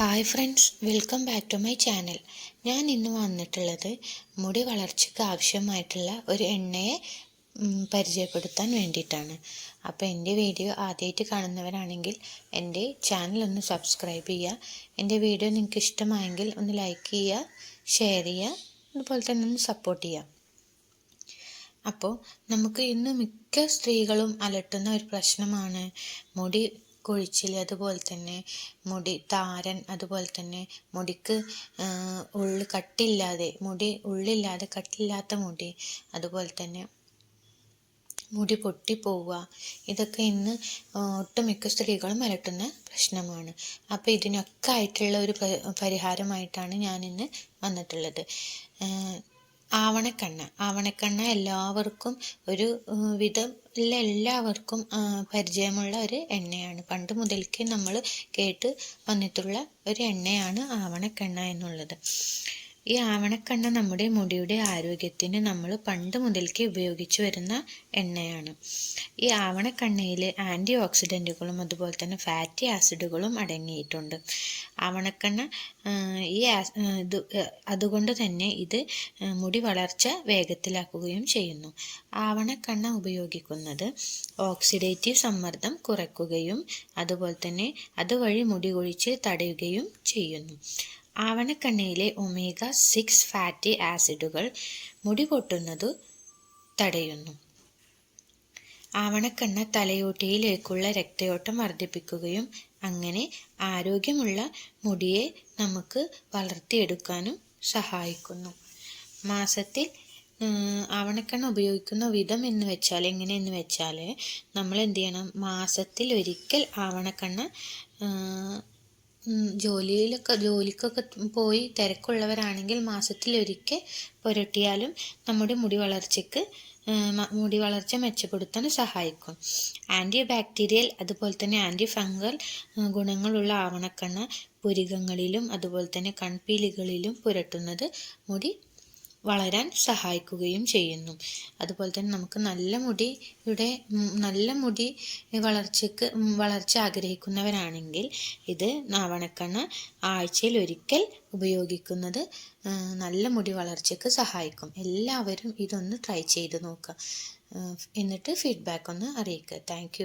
Hi friends welcome back to my channel ഞാൻ ഇന്ന് വന്നിട്ടുള്ളത് മുടി വളർച്ചയ്ക്ക് ആവശ്യമായിട്ടുള്ള ഒരു എണ്ണയെ പരിചയപ്പെടുത്താൻ വേണ്ടിയിട്ടാണ്. അപ്പോൾ എന്റെ വീഡിയോ ആദ്യമായിട്ട് കാണുന്നവരാണെങ്കിൽ എന്റെ ചാനൽ ഒന്ന് സബ്സ്ക്രൈബ് ചെയ്യുക. എന്റെ വീഡിയോ നിങ്ങൾക്ക് ഇഷ്ടമായെങ്കിൽ ഒന്ന് ലൈക്ക് ചെയ്യുക ഷെയർ ചെയ്യുക അതുപോലെ തന്നെ ഒന്ന് സപ്പോർട്ട് ചെയ്യുക. അപ്പോൾ നമുക്ക് ഇന്ന് മിക്ക സ്ത്രീകളും അലട്ടുന്ന ഒരു പ്രശ്നമാണ് മുടി കൊഴിച്ചിൽ അതുപോലെ തന്നെ മുടി താരൻ അതുപോലെ തന്നെ മുടിക്ക് ഉള്ളു കട്ടില്ലാതെ മുടി ഉള്ളില്ലാതെ കട്ടില്ലാത്ത മുടി അതുപോലെ തന്നെ മുടി പൊട്ടിപ്പോവുക ഇതൊക്കെ ഇന്ന് ഒട്ടുമിക്ക സ്ത്രീകളും അലട്ടുന്ന പ്രശ്നമാണ്. അപ്പോൾ ഇതിനൊക്കെ ആയിട്ടുള്ള ഒരു പരിഹാരമായിട്ടാണ് ഞാനിന്ന് വന്നിട്ടുള്ളത്. ആവണക്കണ്ണ. ആവണക്കണ്ണ എല്ലാവർക്കും ഒരു വിധം എല്ലാവർക്കും പരിചയമുള്ള ഒരു എണ്ണയാണ്. പണ്ട് മുതൽക്കേ നമ്മൾ കേട്ട് വന്നിട്ടുള്ള ഒരു എണ്ണയാണ് ആവണക്കെണ്ണ എന്നുള്ളത്. ഈ ആവണക്കണ്ണ നമ്മുടെ മുടിയുടെ ആരോഗ്യത്തിന് നമ്മൾ പണ്ട് മുതൽക്കേ ഉപയോഗിച്ചു വരുന്ന എണ്ണയാണ്. ഈ ആവണക്കണ്ണയിൽ ആന്റി ഓക്സിഡന്റുകളും അതുപോലെ തന്നെ ഫാറ്റി ആസിഡുകളും അടങ്ങിയിട്ടുണ്ട്. ആവണക്കണ്ണ ഈ ഇത് അതുകൊണ്ട് തന്നെ ഇത് മുടി വളർച്ച വേഗത്തിലാക്കുകയും ചെയ്യുന്നു. ആവണക്കണ്ണ ഉപയോഗിക്കുന്നത് ഓക്സിഡേറ്റീവ് സമ്മർദ്ദം കുറയ്ക്കുകയും അതുപോലെ തന്നെ അതുവഴി മുടി കൊഴിച്ച് തടയുകയും ചെയ്യുന്നു. ആവണക്കെണ്ണയിലെ ഒമേഗ സിക്സ് ഫാറ്റി ആസിഡുകൾ മുടി പൊട്ടുന്നത് തടയുന്നു. ആവണക്കണ്ണ തലയോട്ടിയിലേക്കുള്ള രക്തയോട്ടം വർദ്ധിപ്പിക്കുകയും അങ്ങനെ ആരോഗ്യമുള്ള മുടിയെ നമുക്ക് വളർത്തിയെടുക്കാനും സഹായിക്കുന്നു. മാസത്തിൽ ആവണക്കണ്ണ ഉപയോഗിക്കുന്ന വിധം എന്ന് വെച്ചാൽ എങ്ങനെയെന്ന് വെച്ചാൽ നമ്മൾ എന്ത് ചെയ്യണം? മാസത്തിൽ ഒരിക്കൽ ആവണക്കെണ്ണ ജോലിയിലൊക്കെ ജോലിക്കൊക്കെ പോയി തിരക്കുള്ളവരാണെങ്കിൽ മാസത്തിലൊരിക്കൽ പുരട്ടിയാലും നമ്മുടെ മുടി വളർച്ചയ്ക്ക് മുടി വളർച്ച മെച്ചപ്പെടുത്താൻ സഹായിക്കും. ആന്റി ബാക്ടീരിയൽ അതുപോലെ തന്നെ ആന്റി ഫംഗൽ ഗുണങ്ങളുള്ള ആവണക്കെണ്ണ പുരികങ്ങളിലും അതുപോലെ തന്നെ കൺപീലികളിലും പുരട്ടുന്നത് മുടി വളരാൻ സഹായിക്കുകയും ചെയ്യുന്നു. അതുപോലെ തന്നെ നമുക്ക് നല്ല മുടിയുടെ നല്ല മുടി വളർച്ചയ്ക്ക് വളർച്ച ആഗ്രഹിക്കുന്നവരാണെങ്കിൽ ഇത് നാവണക്കണ് ആഴ്ചയിൽ ഒരിക്കൽ ഉപയോഗിക്കുന്നത് നല്ല മുടി വളർച്ചയ്ക്ക് സഹായിക്കും. എല്ലാവരും ഇതൊന്ന് ട്രൈ ചെയ്ത് നോക്കുക എന്നിട്ട് ഫീഡ്ബാക്ക് ഒന്ന് അറിയിക്കുക താങ്ക്